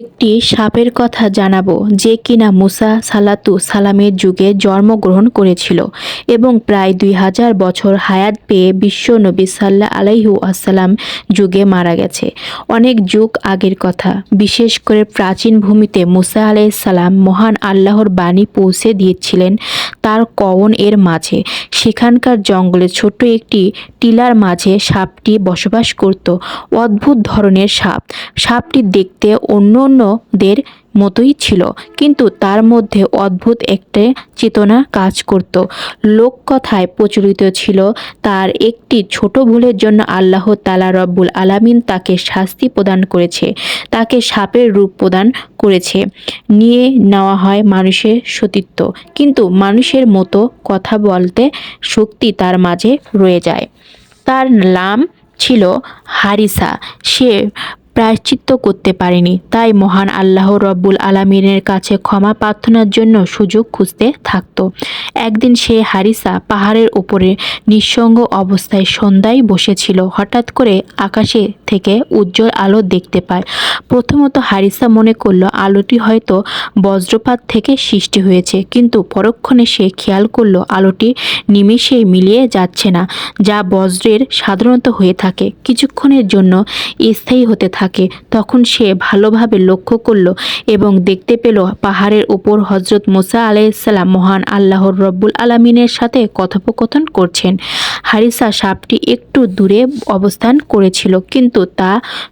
একটি সাপের কথা জানাব যে কিনা মুসা সালাতু সালামের যুগে জন্মগ্রহণ করেছিল এবং প্রায় দুই হাজার বছর হায়াত পেয়ে বিশ্ব নবী সাল্লাহ আলাইহু আসসালাম যুগে মারা গেছে। অনেক যুগ আগের কথা। বিশেষ করে প্রাচীন ভূমিতে মুসা সালাম মহান আল্লাহর বাণী পৌঁছে দিয়েছিলেন তার কওন এর মাঝে। সেখানকার জঙ্গলে ছোট্ট একটি টিলার মাঝে সাপটি বসবাস করত। অদ্ভুত ধরনের সাপ। সাপটি দেখতে অন্য অন্যদের মতোই ছিল, কিন্তু তার মধ্যে অদ্ভুত একটা চেতনা কাজ করত। লোককথায় প্রচলিত ছিল, তার একটি ছোট ভুলের জন্য আল্লাহ তালা রব্বুল আলামিন তাকে শাস্তি প্রদান করেছে, তাকে সাপের রূপ প্রদান করেছে। নিয়ে নেওয়া হয় মানুষের সতীত্ব, কিন্তু মানুষের মতো কথা বলতে শক্তি তার মাঝে রয়ে যায়। তার নাম ছিল হারিসা, সে প্রায়শ্চিত্ত করতে পারেনি। তাই মহান আল্লাহ রব্বুল আলমিনের কাছে ক্ষমা প্রার্থনার জন্য সুযোগ খুঁজতে থাকত। একদিন সে হারিসা পাহাড়ের উপরে নিঃসঙ্গ অবস্থায় সন্ধ্যায় বসেছিল। হঠাৎ করে আকাশে থেকে উজ্জ্বল আলো দেখতে পায়। প্রথমত হারিসা মনে করল আলোটি হয়তো বজ্রপাত থেকে সৃষ্টি হয়েছে, কিন্তু পরক্ষণে সে খেয়াল করল আলোটি নিমিষেই মিলিয়ে যাচ্ছে না, যা বজ্রের সাধারণত হয়ে থাকে। কিছুক্ষণের জন্য স্থায়ী হতে থাকে। তখন সে ভালোভাবে লক্ষ্য করল এবং দেখতে পেল পাহাড়ের উপর হজরত মোসা আলাইসাল্লাম মহান আল্লাহর রব্বুল আলমিনের সাথে কথোপকথন করছেন। হারিসা সাপটি একটু দূরে অবস্থান করেছিল, কিন্তু তা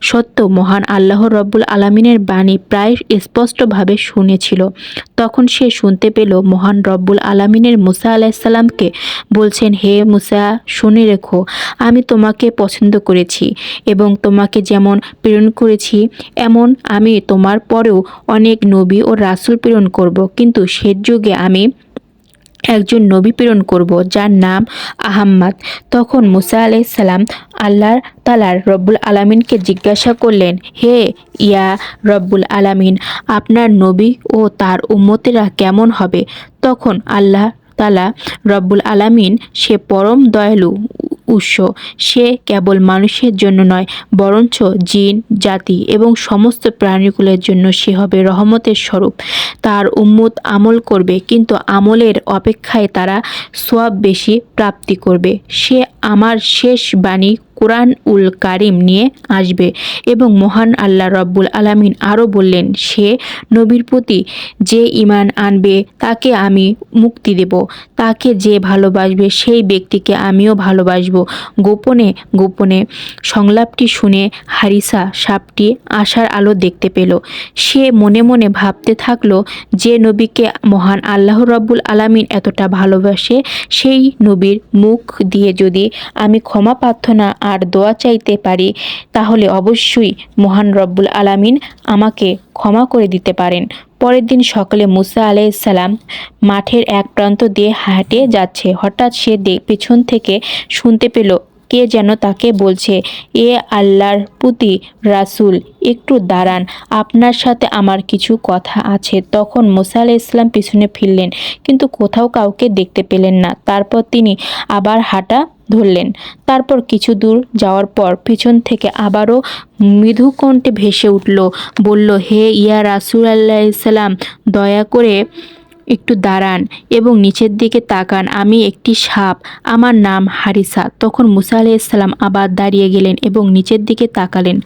সত্ত্বেও মহান আল্লাহ রব্বুল আলমিনের বাণী প্রায় স্পষ্টভাবে শুনেছিল। তখন সে শুনতে পেল মহান রব্বুল আলমিনের মুসা আলাইসাল্লামকে বলছেন, হে মুসা, শুনে রেখো, আমি তোমাকে পছন্দ করেছি এবং তোমাকে যেমন প্রেরণ করেছি, এমন আমি তোমার পরেও অনেক নবী ও রাসুল প্রেরণ করব। কিন্তু সে যুগে আমি একজন নবী প্রেরণ করব, যার নাম আহাম্মদ। তখন মুসা আলাইসাল্লাম আল্লাহ তালার রব্বুল আলামিনকে জিজ্ঞাসা করলেন, হে ইয়া রব্বুল আলামিন, আপনার নবী ও তার উম্মতেরা কেমন হবে? তখন আল্লাহ তালা রব্বুল আলামিন সে পরম দয়ালু উৎস। সে কেবল মানুষের জন্য নয়, বরঞ্চ জিন, জাতি এবং সমস্ত প্রাণীগুলোর জন্য সে হবে রহমতের স্বরূপ। তার উম্মত আমল করবে, কিন্তু আমলের অপেক্ষায় তারা সোয়াব বেশি প্রাপ্তি করবে। সে আমার শেষ বাণী কোরআন উল কারিম নিয়ে আসবে এবং মহান আল্লাহ রব্বুল আলামিন আরও বললেন, সে নবীর প্রতি যে ইমান আনবে, তাকে আমি মুক্তি দেব। তাকে যে ভালোবাসবে, সেই ব্যক্তিকে আমিও ভালোবাসব। গোপনে গোপনে সংলাপটি শুনে হারিসা সাপটি আশার আলো দেখতে পেল। সে মনে মনে ভাবতে থাকল যে নবীকে মহান আল্লাহ রব্বুল আলামিন এতটা ভালোবাসে, সেই নবীর মুখ দিয়ে যদি আমি ক্ষমা প্রার্থনা আর দোয়া চাইতে পারি, তাহলে অবশ্যই মহান রব্বুল আলামিন আমাকে ক্ষমা করে দিতে পারেন। পরের দিন সকালে মুসা আলাইসাল্লাম মাঠের এক প্রান্ত দিয়ে হাঁটে যাচ্ছে। হঠাৎ সে পেছন থেকে শুনতে পেল কে যেন তাকে বলছে, এ আল্লাহর পুতি রাসুল, একটু দাঁড়ান, আপনার সাথে আমার কিছু কথা আছে। তখন মোসা আলাহ ইসলাম পিছনে ফিরলেন, কিন্তু কোথাও কাউকে দেখতে পেলেন না। তারপর তিনি আবার হাঁটা ধরলেন। তারপর কিছু দূর যাওয়ার পর পিছন থেকে আবারও মৃদু কণ্ঠে ভেসে উঠল, বলল, হে ইয়া রাসুল আল্লাহ ইসলাম দয়া করে একটু দাঁড়ান এবং নিচের দিকে তাকান, আমি একটি সাপ। আমার নাম হারিসা। তখন মুসা আলাইসাল্লাম আবার দাঁড়িয়ে গেলেন এবং নিচের দিকে তাকালেন।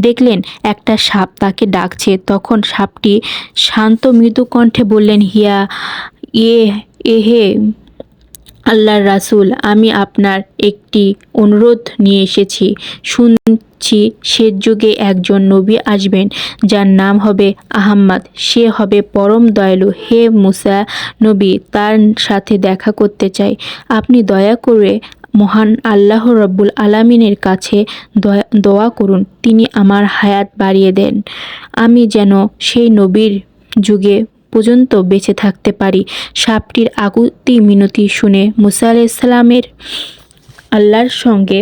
দেখলেন একটা সাপ তাকে ডাকছে। তখন সাপটি শান্ত মৃদু কণ্ঠে বললেন, হিয়া এ এহে আল্লাহর রাসুল, আমি আপনার একটি অনুরোধ নিয়ে এসেছি। শুনছি সে যুগে একজন নবী আসবেন, যার নাম হবে আহাম্মদ। সে হবে পরম দয়ালু। হে মুসা নবী, তার সাথে দেখা করতে চাই। আপনি দয়া করে মহান আল্লাহ রব্বুল আলামিনের কাছে দোয়া করুন। তিনি আমার হায়াত বাড়িয়ে দেন। আমি যেন সেই নবীর যুগে পর্যন্ত বেঁচে থাকতে পারি। সাপটির আগুতি মিনতি শুনে মুসা আলাইসাল্লামের আল্লাহর সঙ্গে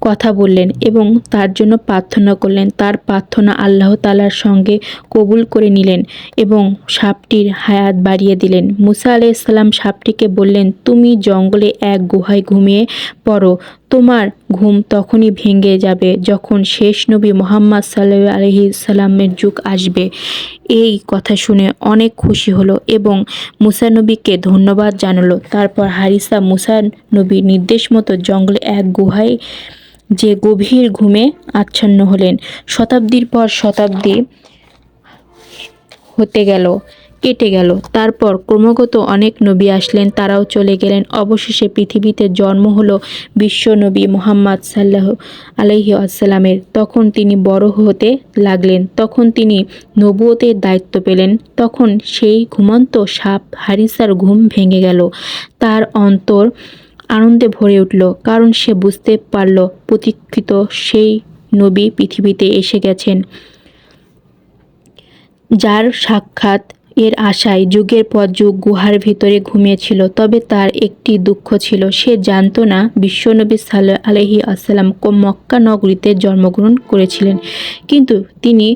কথা বললেন এবং তার জন্য প্রার্থনা করলেন। তার প্রার্থনা আল্লাহ তালার সঙ্গে কবুল করে নিলেন এবং সাপটির হায়াত বাড়িয়ে দিলেন। মুসা আলাইসাল্লাম সাপটিকে বললেন, তুমি জঙ্গলে এক গুহায় ঘুমিয়ে পড়ো। তোমার ঘুম তখনই ভেঙে যাবে যখন শেষ নবী মোহাম্মদ সাল্লাহ আলহি সাল্লামের যুগ আসবে। এই কথা শুনে অনেক খুশি হলো এবং মুসা নবীকে ধন্যবাদ জানালো। তারপর হারিসা মুসা নবীর নির্দেশ মতো জঙ্গলে এক গুহায় যে গভীর ঘুমে আচ্ছন্ন হলেন। শতাব্দীর পর শতাব্দী হতে গেল। কেটে গেল। তারপর ক্রমাগত অনেক নবী আসলেন, তারাও চলে গেলেন। অবশেষে পৃথিবীতে জন্ম হলো বিশ্ব নবী মোহাম্মদ সাল্লাহ আলহি আসসালামের তখন তিনি বড় হতে লাগলেন, তখন তিনি নবুয়তের দায়িত্ব পেলেন, তখন সেই ঘুমন্ত সাপ হারিসার ঘুম ভেঙে গেল। তার অন্তর আনন্দে ভরে উঠল, কারণ সে বুঝতে পারল প্রতীক্ষিত সেই নবী পৃথিবীতে এসে গেছেন। যার সাক্ষাৎ এর আশায় যুগের পর যুগ গুহার ভিতরে ঘুমিয়েছিল, তবে তার একটি দুঃখ ছিল, সে জানত না বিশ্বনবী সাল্লাহ আলহি আসসালাম মক্কা নগরীতে জন্মগ্রহণ করেছিলেন, কিন্তু তিনি